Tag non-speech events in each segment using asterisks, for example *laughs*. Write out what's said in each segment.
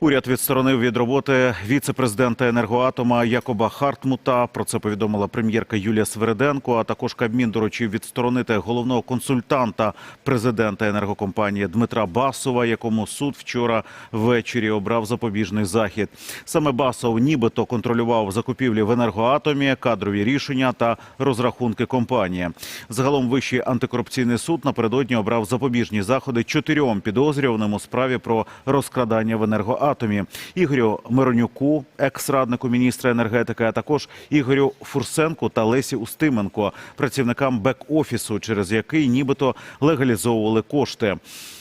Уряд відсторонив від роботи віце-президента енергоатома Якоба Хартмута. Про це повідомила прем'єрка Юлія Свереденко. А також Кабмін доручив відсторонити головного консультанта президента енергокомпанії Дмитра Басова, якому суд вчора ввечері обрав запобіжний захід. Саме Басов нібито контролював закупівлі в енергоатомі, кадрові рішення та розрахунки компанії. Загалом вищий антикорупційний суд напередодні обрав запобіжні заходи чотирьом підозрюваним у справі про розкрадання в енергоатомі. Ігорю Миронюку, екс-раднику міністра енергетики, а також Ігорю Фурсенку та Лесі Устименко, працівникам бек-офісу, через який нібито легалізовували кошти.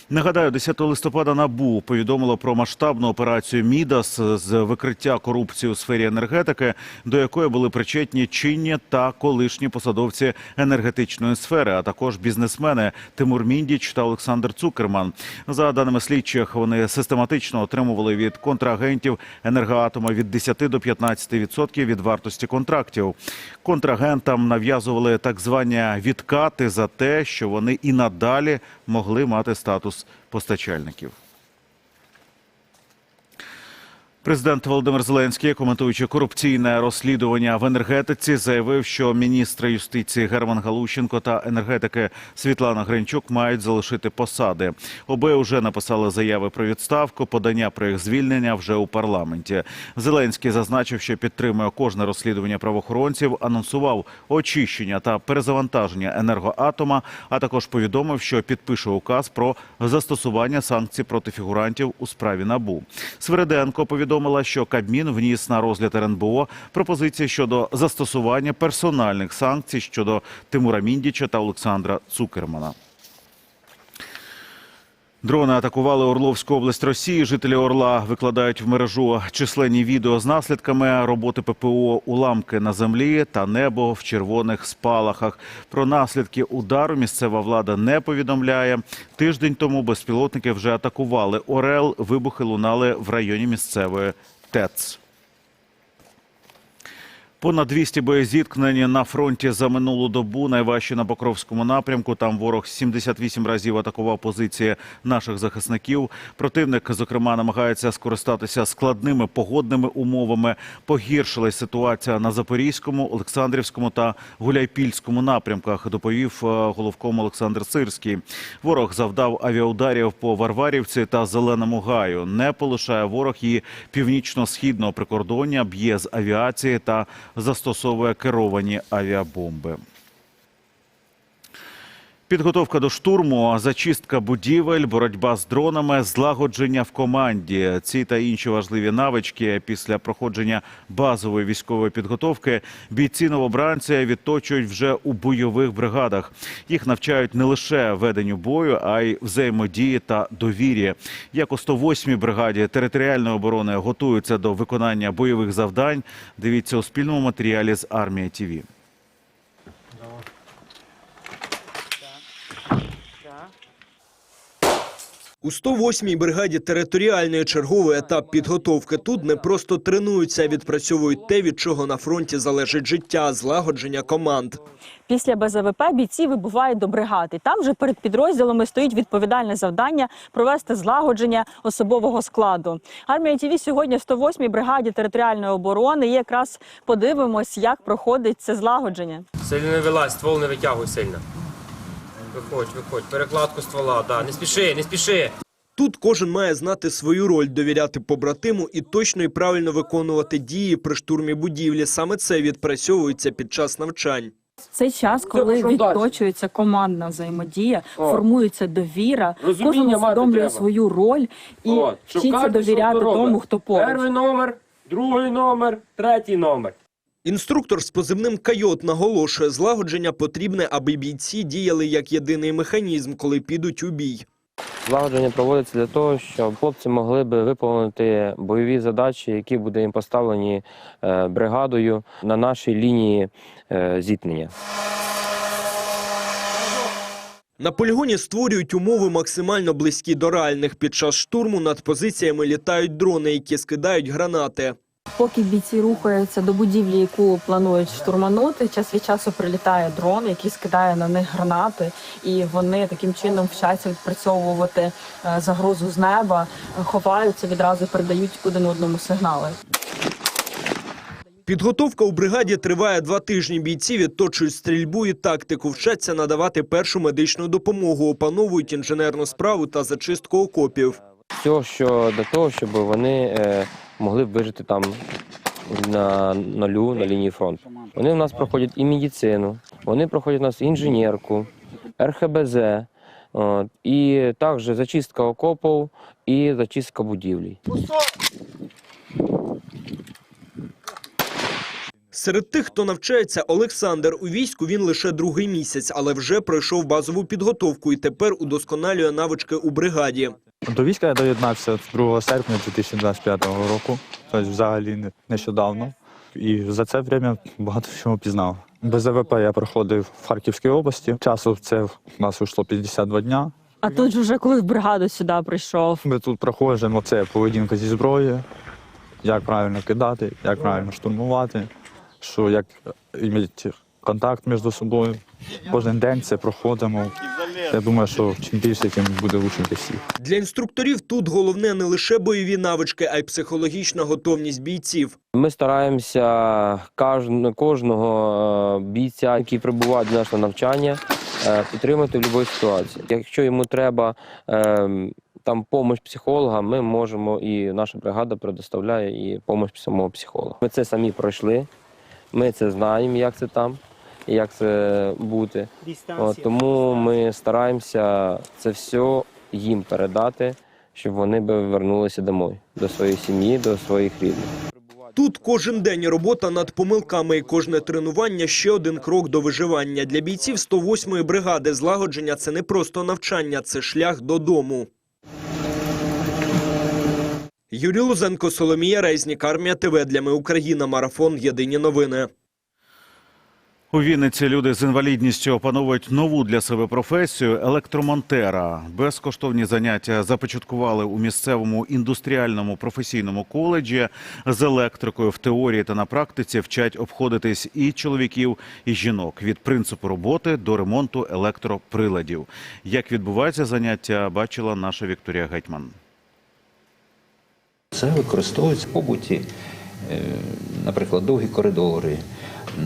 Нагадаю, 10 листопада НАБУ повідомило про масштабну операцію Мідас з викриття корупції у сфері енергетики, до якої були причетні чинні та колишні посадовці енергетичної сфери, а також бізнесмени Тимур Міндіч та Олександр Цукерман. За даними слідчих, вони систематично отримували від контрагентів енергоатома від 10 до 15% від вартості контрактів. Контрагентам нав'язували так звані відкати за те, що вони і надалі могли мати статус постачальників. Президент Володимир Зеленський, коментуючи корупційне розслідування в енергетиці, заявив, що міністри юстиції Герман Галущенко та енергетики Світлана Гринчук мають залишити посади. Обоє вже написали заяви про відставку. Подання про їх звільнення вже у парламенті. Зеленський зазначив, що підтримує кожне розслідування правоохоронців. Анонсував очищення та перезавантаження енергоатома. А також повідомив, що підпише указ про застосування санкцій проти фігурантів у справі набу. Свереденко повідомив повідомила, що Кабмін вніс на розгляд РНБО пропозиції щодо застосування персональних санкцій щодо Тимура Міндіча та Олександра Цукермана. Дрони атакували Орловську область Росії. Жителі Орла викладають в мережу численні відео з наслідками роботи ППО уламки на землі та небо в червоних спалахах. Про наслідки удару місцева влада не повідомляє. Тиждень тому безпілотники вже атакували Орел. Вибухи лунали в районі місцевої ТЕЦ. Понад 200 боєзіткнень на фронті за минулу добу. Найважче на Покровському напрямку. Там ворог 78 разів атакував позиції наших захисників. Противник, зокрема, намагається скористатися складними погодними умовами. Погіршилась ситуація на Запорізькому, Олександрівському та Гуляйпільському напрямках. Доповів е, головком Олександр Сирський. Ворог завдав авіаударів по Варварівці та Зеленому гаю. Не полишає ворог і північно-східного прикордоння, б'є з авіації та застосовує керовані авіабомби. Підготовка до штурму, зачистка будівель, боротьба з дронами, злагодження в команді. Ці та інші важливі навички після проходження базової військової підготовки бійці новобранця відточують вже у бойових бригадах. Їх навчають не лише веденню бою, а й взаємодії та довір'я. Як у 108-й бригаді територіальної оборони готуються до виконання бойових завдань. Дивіться у спільному матеріалі з армія ТІВІ. У 108-й бригаді територіальної черговий етап підготовки тут не просто тренуються, а відпрацьовують те, від чого на фронті залежить життя, злагодження команд. Після БЗВП бійці вибувають до бригади. Там вже перед підрозділами стоїть відповідальне завдання провести злагодження особового складу. Армія ТІВІ сьогодні в 108-й бригаді територіальної оборони. І якраз подивимось, як проходить це злагодження. Сильно не вилазь, ствол не витягуй сильно. Виходь, виходь. Перекладку ствола, да. Не спіши, не спіши. Тут кожен має знати свою роль, довіряти побратиму і точно і правильно виконувати дії при штурмі будівлі. Саме це відпрацьовується під час навчань. Цей час, коли відточується командна взаємодія, формується довіра, Розуміння кожен усвідомлює свою роль і що вчиться довіряти тому, хто поруч. Перший номер, другий номер, третій номер. Інструктор з позивним «Койот» наголошує, злагодження потрібне, аби бійці діяли як єдиний механізм, коли підуть у бій. Злагодження проводиться для того, щоб хлопці могли би виконувати бойові задачі, які будуть їм поставлені е, бригадою на нашій лінії е, зіткнення. На полігоні створюють умови максимально близькі до реальних. Під час штурму над позиціями літають дрони, які скидають гранати. Поки бійці рухаються до будівлі, яку планують штурманути, час від часу прилітає дрон, який скидає на них гранати, і вони таким чином вчаться відпрацьовувати е, загрозу з неба, ховаються відразу, передають один одному сигнали. Підготовка у бригаді триває два тижні. Бійці відточують стрільбу і тактику, вчаться надавати першу медичну допомогу, опановують інженерну справу та зачистку окопів. Все, що для того, щоб вони е, могли б вижити там на нулю на лінії фронту. Вони в нас проходять і медицину, вони проходять у нас інженерку, РХБЗ, от, і також зачистка окопів і зачистка будівлі. Серед тих, хто навчається, Олександр у війську він лише другий місяць, але вже пройшов базову підготовку і тепер удосконалює навички у бригаді. До війська я доєднався 2 серпня 2025 року, тобто взагалі не- нещодавно. І за це время багато чого пізнав. Без АВП я проходив в Харківській області. Часу це в нас вийшло 52 дня. А тут же вже коли в бригаду сюди прийшов. Ми тут проходимо це поведінка зі зброєю, як правильно кидати, як правильно штурмувати, що як мати контакт між собою. Кожен день це проходимо. Я думаю, що чим більше, тим буде лучше для всіх. Для інструкторів тут головне не лише бойові навички, а й психологічна готовність бійців. Ми стараємося кожного е, бійця, який прибуває до нас на навчання, е, підтримати в будь-якій ситуації. Якщо йому треба е, там допомога психолога, ми можемо і наша бригада предоставляє і допомогу самого психолога. Ми це самі пройшли, ми це знаємо, як це там, і як це бути. От, тому ми стараємося це все їм передати, щоб вони би вернулися домой, до своєї сім'ї, до своїх рідних. Тут кожен день робота над помилками і кожне тренування ще один крок до виживання. Для бійців 108-ї бригади злагодження це не просто навчання, це шлях додому. Юрій Лузенко, Соломія Резнік, Армія ТВ для Ми Україна. Марафон. Єдині новини. У Вінниці люди з інвалідністю опановують нову для себе професію електромонтера. Безкоштовні заняття започаткували у місцевому індустріальному професійному коледжі з електрикою в теорії та на практиці вчать обходитись і чоловіків, і жінок від принципу роботи до ремонту електроприладів. Як відбувається заняття, бачила наша Вікторія Гетьман. Це використовується в побуті, е, наприклад, довгі коридори,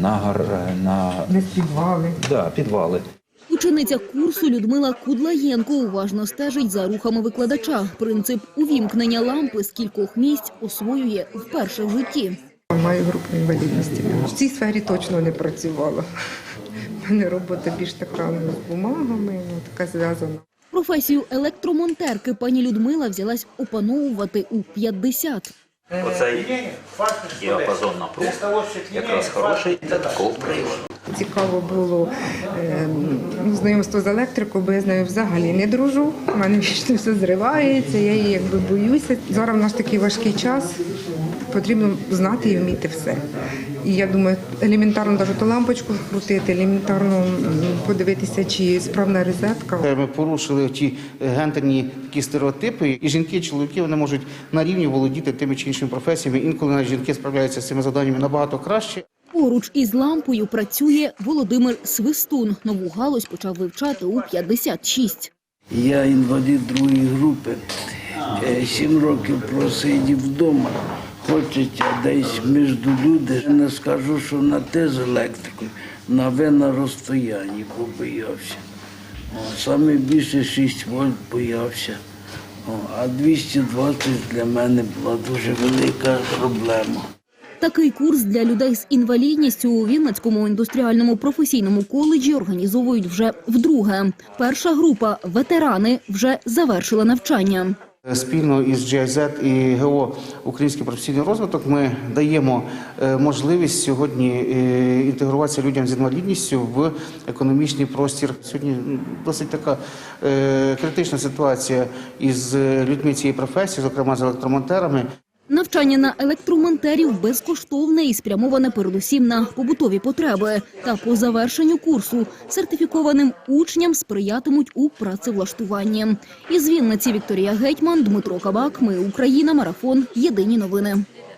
нагар, на підвали. да, підвали. Учениця курсу Людмила Кудлаєнко уважно стежить за рухами викладача. Принцип увімкнення лампи з кількох місць освоює вперше в житті. Маю групу інвалідності. В цій сфері точно не працювала. У мене робота більш така з бумагами, ну, така зв'язана. Професію електромонтерки пані Людмила взялась опановувати у 50. Оцей діапазон напруг якраз хороший для такого приладу. Цікаво було е, ну, знайомство з електрикою, бо я з нею взагалі не дружу. У мене *laughs* вічно все зривається, я її якби боюся. Зараз в наш такий важкий час. Потрібно знати і вміти все. І я думаю, елементарно навіть ту лампочку вкрутити, елементарно подивитися, чи справна розетка. Ми порушили ті гендерні такі стереотипи. І жінки, і чоловіки вони можуть на рівні володіти тими чи іншими професіями. Інколи навіть жінки справляються з цими завданнями набагато краще. Поруч із лампою працює Володимир Свистун. Нову галузь почав вивчати у 56. Я інвалід другої групи. Е, Сім років просидів вдома. Хочеться десь між люди. Не скажу, що на те з електрикою, на ви на розстоянні побоявся. Саме більше 6 вольт боявся. О, а 220 для мене була дуже велика проблема. Такий курс для людей з інвалідністю у Вінницькому індустріальному професійному коледжі організовують вже вдруге. Перша група ветерани вже завершила навчання. Спільно із GIZ і ГО Український професійний розвиток ми даємо е, можливість сьогодні е, інтегруватися людям з інвалідністю в економічний простір. Сьогодні досить така е, критична ситуація із е, людьми цієї професії, зокрема з електромонтерами. Навчання на електромонтерів безкоштовне і спрямоване передусім на побутові потреби. Та по завершенню курсу сертифікованим учням сприятимуть у працевлаштуванні. Із Вінниці Вікторія Гетьман, Дмитро Кабак. Ми Україна. Марафон. Єдині новини.